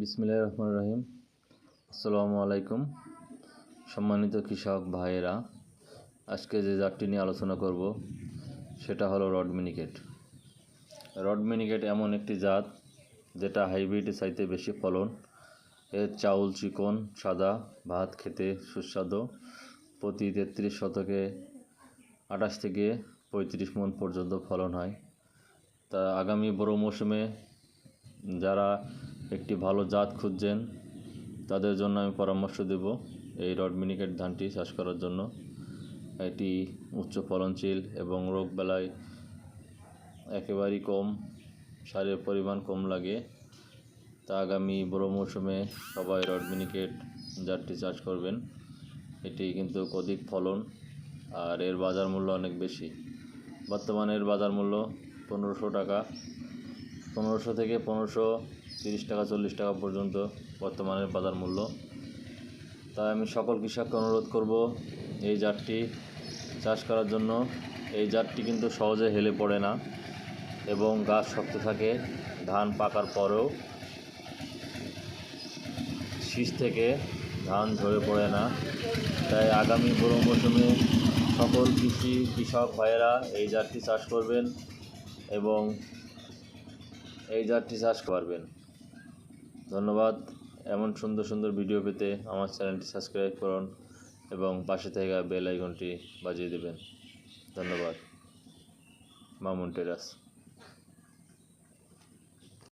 বিসমিল্লাহির রহমান রহিম। আসসালামু আলাইকুম। সম্মানিত কৃষক ভাইয়েরা, আজকে যে জাতটি নিয়ে আলোচনা করব, সেটা হলো রড মিনিকেট। রড মিনিকেট এমন একটি জাত যেটা হাইব্রিডের চাইতে বেশি ফলন। এর চাউল, চিকন, সাদা, ভাত খেতে সুস্বাদু। প্রতি তেত্রিশ শতকে আঠাশ থেকে পঁয়ত্রিশ মন পর্যন্ত ফলন হয়। তা আগামী বড় মৌসুমে যারা একটি ভালো জাত খুঁজছেন, তাদের জন্য আমি পরামর্শ দেব এই রড মিনিকেট ধানটি চাষ করার জন্য। এটি উচ্চ ফলনশীল এবং রোগ বেলায় একেবারেই কম, সারের পরিমাণ কম লাগে। তা আগামী বড় মৌসুমে সবাই রড মিনিকেট জাতটি চাষ করবেন। এটি কিন্তু অধিক ফলন আর এর বাজার মূল্য অনেক বেশি। বর্তমানে এর বাজার মূল্য পনেরোশো টাকা। পনেরোশো থেকে পনেরোশো তিরিশ টাকা, চল্লিশ টাকা পর্যন্ত বর্তমানের বাজার মূল্য। তাই আমি সকল কৃষককে অনুরোধ করব, এই জাতটি চাষ করার জন্য। এই জাতটি কিন্তু সহজে হেলে পড়ে না এবং গাছ শক্ত থাকে, ধান পাকার পরেও শীষ থেকে ধান ঝরে পড়ে না। তাই আগামী বড় মৌসুমে সকল কৃষি কৃষক ভাইয়েরা এই জাতটি চাষ করবেন এবং এই জাতটি চাষ করবেন। ধন্যবাদ। এমন সুন্দর সুন্দর ভিডিও পেতে আমার চ্যানেলটি সাবস্ক্রাইব করুন এবং পাশে থেকে বেল আইকনটি বাজিয়ে দেবেন। ধন্যবাদ। মামুন টেরাস।